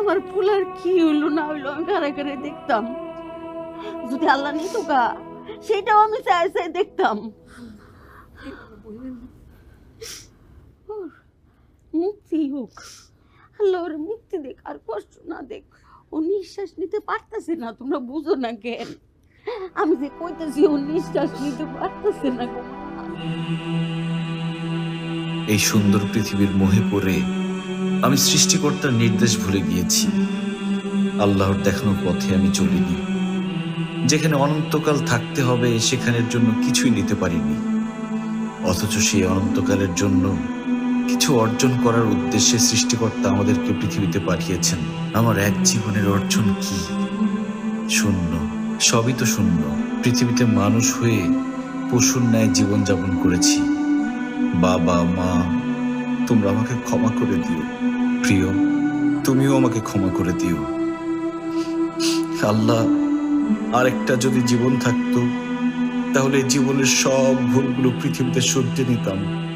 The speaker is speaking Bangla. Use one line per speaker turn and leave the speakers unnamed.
আমার পোলার কি হইল না হইল, আমি কারে দেখতাম? যদি আল্লাহ নিত গা, সেটাও আমি চাই চাই দেখতাম। মুক্তি হোক। আল্লাহ ওর মুক্তি দেখ, আর কষ্ট না দেখ। ও নিঃশ্বাস নিতে পারতেছে না, তোমরা বুঝো না কেন? আমি যে কইতেছি, ও নিঃশ্বাস নিতে পারতেছে না
এই সুন্দর পৃথিবীর মোহে পড়ে আমি সৃষ্টিকর্তার নির্দেশ ভুলে গিয়েছি। আল্লাহর দেখানো পথে আমি চলিনি। যেখানে অনন্তকাল থাকতে হবে, সেখানের জন্য কিছুই নিতে পারিনি। অথচ সেই অনন্তকালের জন্য কিছু অর্জন করার উদ্দেশ্যে সৃষ্টিকর্তা আমাদেরকে পৃথিবীতে পাঠিয়েছেন। আমার এক জীবনের অর্জন কি? শূন্য। সবই তো শূন্য। পৃথিবীতে মানুষ হয়ে পশুর ন্যায় জীবনযাপন করেছি। বাবা, মা, তোমরা আমাকে ক্ষমা করে দিও। প্রিয়, তুমিও আমাকে ক্ষমা করে দিও। আল্লাহ, আরেকটা যদি জীবন থাকতো, তাহলে জীবনের সব ভুলগুলো পৃথিবীতে সত্যি নিতাম।